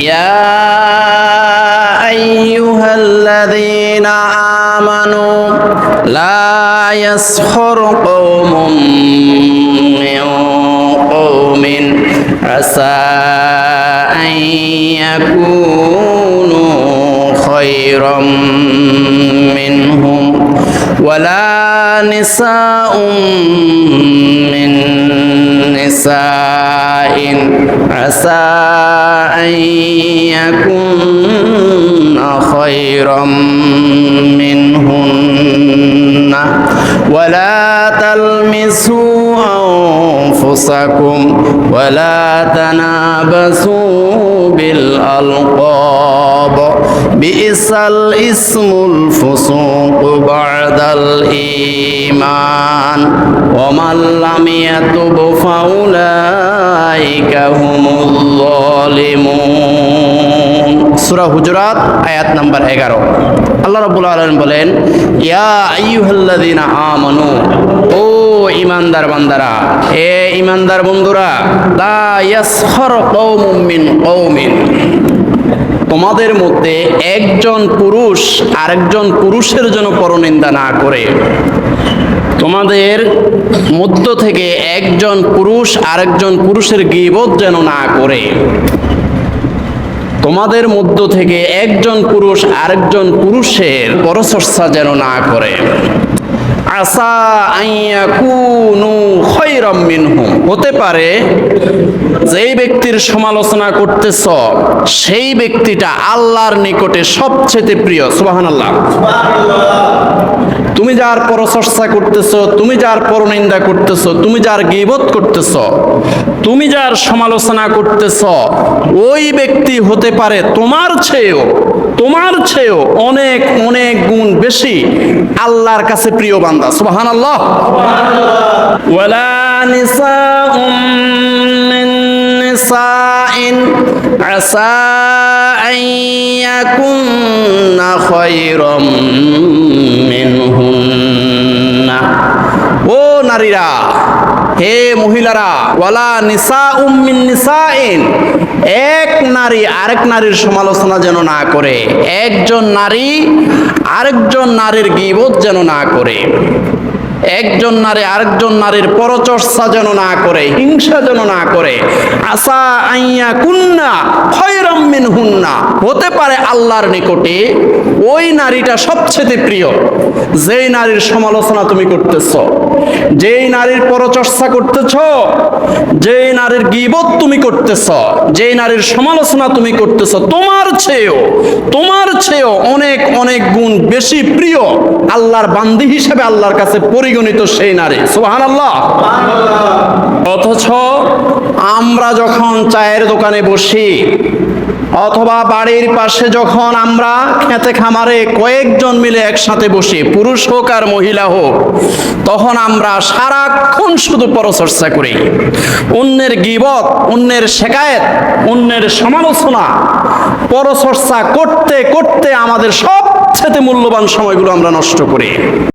يا أيها الذين آمنوا لا يسخر قوم من قوم عسى أن يكونوا خيرا منهم ولا نساء من نساء عسى أن يكن خيرا منهن. ولا تلمسوا أنفسكم ولا تنابسوا بالألقاب بئس الاسم الفسوق بعد الإيمان ومن لم يتب فأولئك هم الظالمون সূরা হুজুরাত আয়াত নাম্বার 11 আল্লাহ রাব্বুল আলামিন বলেন ইয়া আইয়ুহাল্লাযীনা আমানু ও ইমানদার বান্দারা। এ ইমানদার বন্ধুরা, লা ইয়াসখর কওমুম মিন কওমিন। তোমাদের মধ্যে একজন পুরুষ আরেকজন পুরুষের জন্য পরনিন্দা না করে। তোমাদের মধ্য থেকে একজন পুরুষ আরেকজন পুরুষের গিবত যেন না করে। তোমাদের মধ্য থেকে একজন পুরুষ আরেকজন পুরুষের পরচর্চা যেন না করে। আসা আইয়াকুনু খৈরম মিনহুম। হতে পারে যেই ব্যক্তির সমালোচনা করতেছ, সেই ব্যক্তিটা আল্লাহর নিকটে সবচেয়ে প্রিয়। সুবহানাল্লাহ। তুমি যার পরচর্চা করতেছ, তুমি যার পরনিন্দা করতেছ, তুমি যার গিবত করতেছ, তুমি যার সমালোচনা করতেছ, ওই ব্যক্তি হতে পারে তোমার চেয়েও তোমার চেয়েও অনেক অনেক গুণ বেশি আল্লাহর কাছে প্রিয় বান্দা সুবাহান আল্লাহ ও নারীরা হে মহিলারা, ওয়ালা নিসা উম্মিন নিসাইন। এক নারী আরেক নারীর সমালোচনা যেন না করে, একজন নারী আরেকজন নারীর গিবত যেন না করে। একজন নারী আরেকজন নারীর পরচর্চা যেন না করে, হিংসা যেন না করে। আসা আইয়া কুন্না খয়রম মিন হুন্না হতে পারে আল্লাহর নিকটে ওই নারীটা সবচেয়ে প্রিয়। যেই নারীর সমালোচনা তুমি করতেছ, যেই নারীর পরচর্চা করতেছ, যেই নারীর গিবত তুমি করতেছ, যেই নারীর সমালোচনা তুমি করতেছ, তোমার চেয়েও তোমার চেয়েও অনেক অনেক গুণ বেশি প্রিয় আল্লাহর বান্দি হিসেবে আল্লাহর কাছে পরিগণিত সেই নারী। সুহান আল্লাহ অথচ আমরা যখন চায়ের দোকানে বসি, অথবা বাড়ির পাশে যখন আমরা খেতে খামারে কয়েকজন মিলে একসাথে বসি, পুরুষ হোক আর মহিলা হোক, তখন আমরা সারাক্ষণ শুধু পরচর্চা করি। অন্যের গিবত, অন্যের শেখায়েত অন্যের সমালোচনা, পরচর্চা করতে করতে আমাদের সবচেয়ে মূল্যবান সময়গুলো আমরা নষ্ট করি।